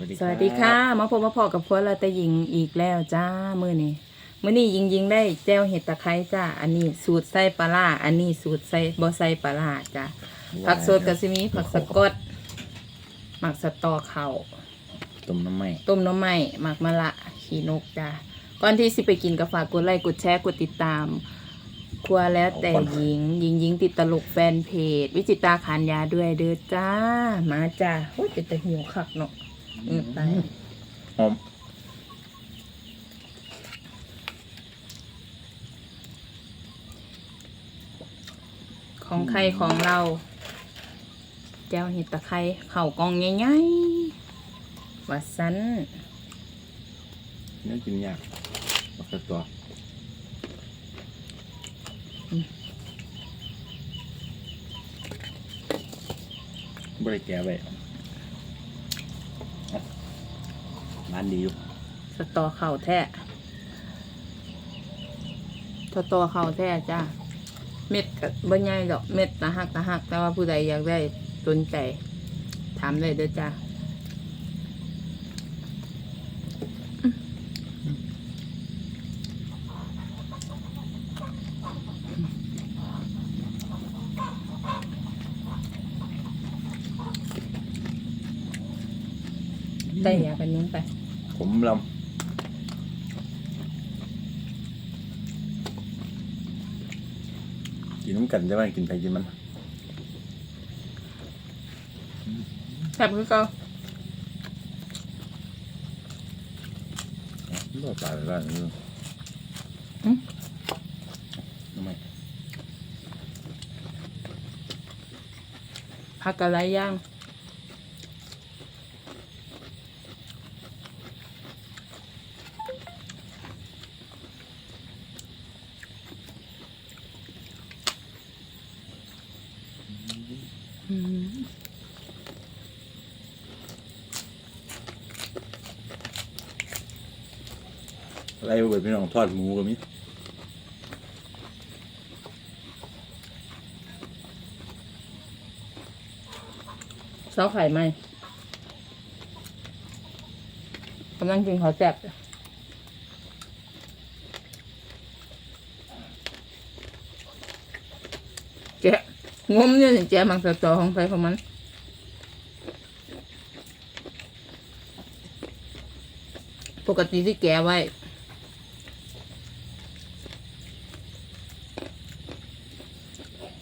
วัสดีสวัสดีค่ะมาพบมาพอกับพวกเราแต่หญิงอีกแล้วจ้ามื้อนี้มื้อนี้ยิงยิงได้แจ้วเห็ดตะไคร้จ้าอันนี้สูตรใส่ปลาร้าอันนี้สูตรใส่บ่ใส่ปลาร้าจ้าผักสดก็สิมีผักสะกดหมักสะตอเข่าต้มน้ำไหมต้มหน้ำไม้หมักมะละขี้นกจ้าก่อนที่สิไปกินก็ฝากกดไลค์กดแชร์กดติดตาม ครัวแล้วแต่หญิงหญิงหญิงติดตลกแฟนเพจ วิจิตราขานยาด้วยเด้อจ้า มาจ้าโอ้ยเป็นแต่หิวคักเนาะ อือตายหอมของใครของเรา แจ้วเห็ดตะไคร้เข่ากองใหญ่ๆวัดสันเนื้อกินยากปกติตัวบริแกะไป ร้านดีอยู่สตอเข่าแท้สตอเข่าแท้จ้าเม็ดกับ่ใหญ่ดอกเม็ดตะหักตะหักแต่ว่าผู้ใดอยากได้สนใจถามเลยเด้อจ้าได้อยากกันยุ้งไป ผมลำกินน้ำกันได้ไหมกินไปกินมันแซ่บคือเก่ารอดตายแล้วนี่ทำไมผักกะไรย่าง อะไรเปิดพี่น้องทอดหมูก็มีเสาไข่ไหมกำลังกินข้าแซ่บแกะ งมเนี่ยแจมังสตอของใครของมันปกติที่แกะไว้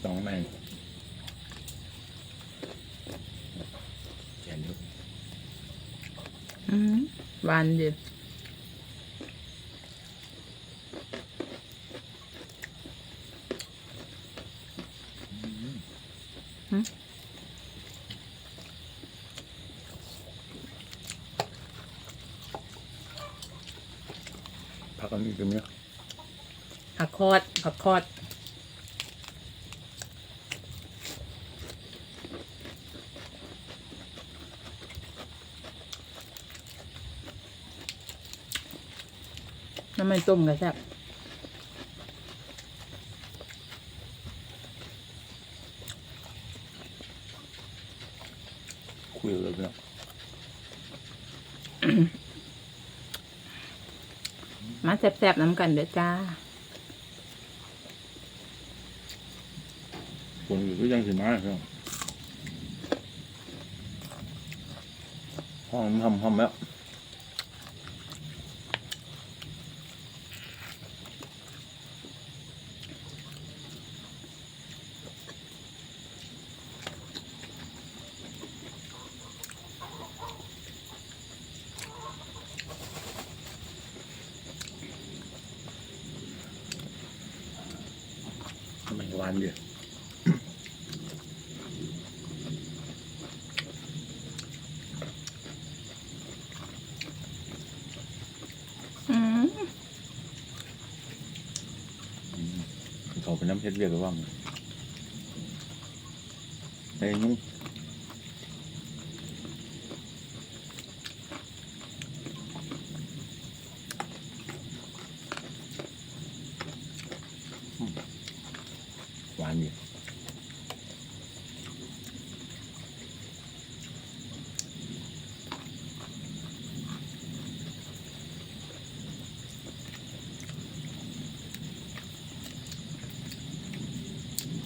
สองในแกนเยอะอืมหวานดี ผักอันนี้ก็มีผักคอดผักคอดน้ำมันต้มกระแซ่บ คุยเลยพี่น้องมาแซ่บๆน้ำกันเด้อจ้าคนอื่นก็ยังสิมาพี่น้องห้องทำทำแล้วานเดียวอืมเขาเป็นน้ำเพชรเรียกว่าไงไอ้นุ่ง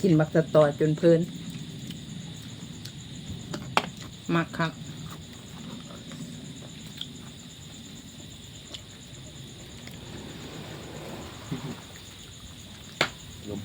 กินบักสะตอจนเพลินมักคักลม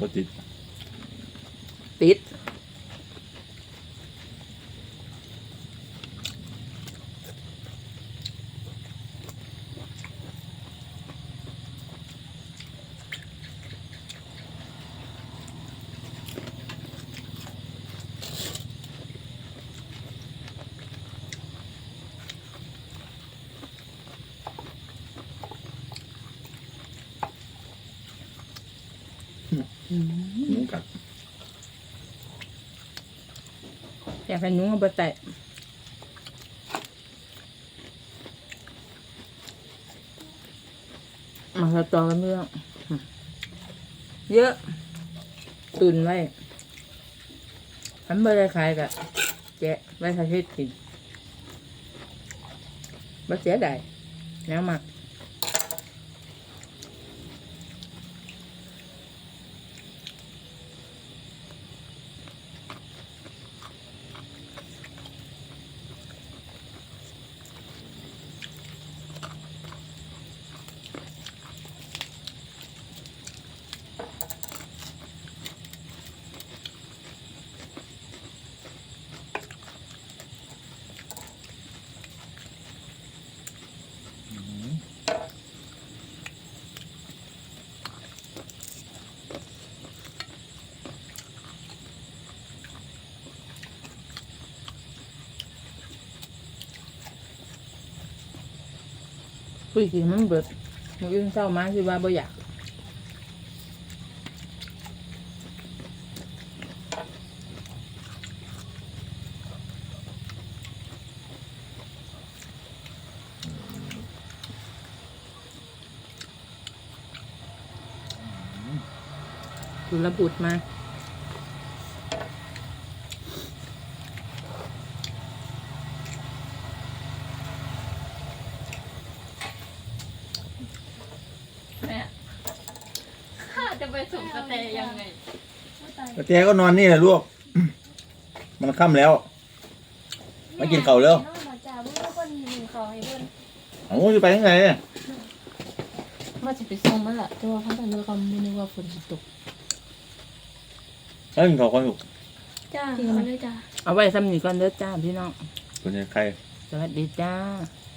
หึจำปติดติด หนูกัด อยากให้นุ่งเอาไปแตะมาสตอกันเรื่องเยอะ ตุนไว้ฉันไม่ได้ขายกะแจะไว้ทำให้กินบ่เสียดายแนวมัก คุยกินมันเบิดมันอื่นเศร้ามาสิว่าบ่อยากดูระบุดมา แม่ข้าจะไปส่งกระแตยังไงกระแจก็นอนนี่แหละลูก มันค่ำแล้ว มากินข้าวเร็วน้องมาจ่าเพิ่งคนหนึ่งเขาให้เพิ่นเอาจะไปยังไงเนี่ยว่าจะไปส่งมันละแต่ว่าเขาตอนนี้เขาไม่นึกว่าฝนจะตกแล้วกินข้าวกันลูกจ้าเขาเลยจ้าเอาไว้สำนีก่อนเด้อจ้าพี่น้องคนนี้ใครสวัสดีจ้าส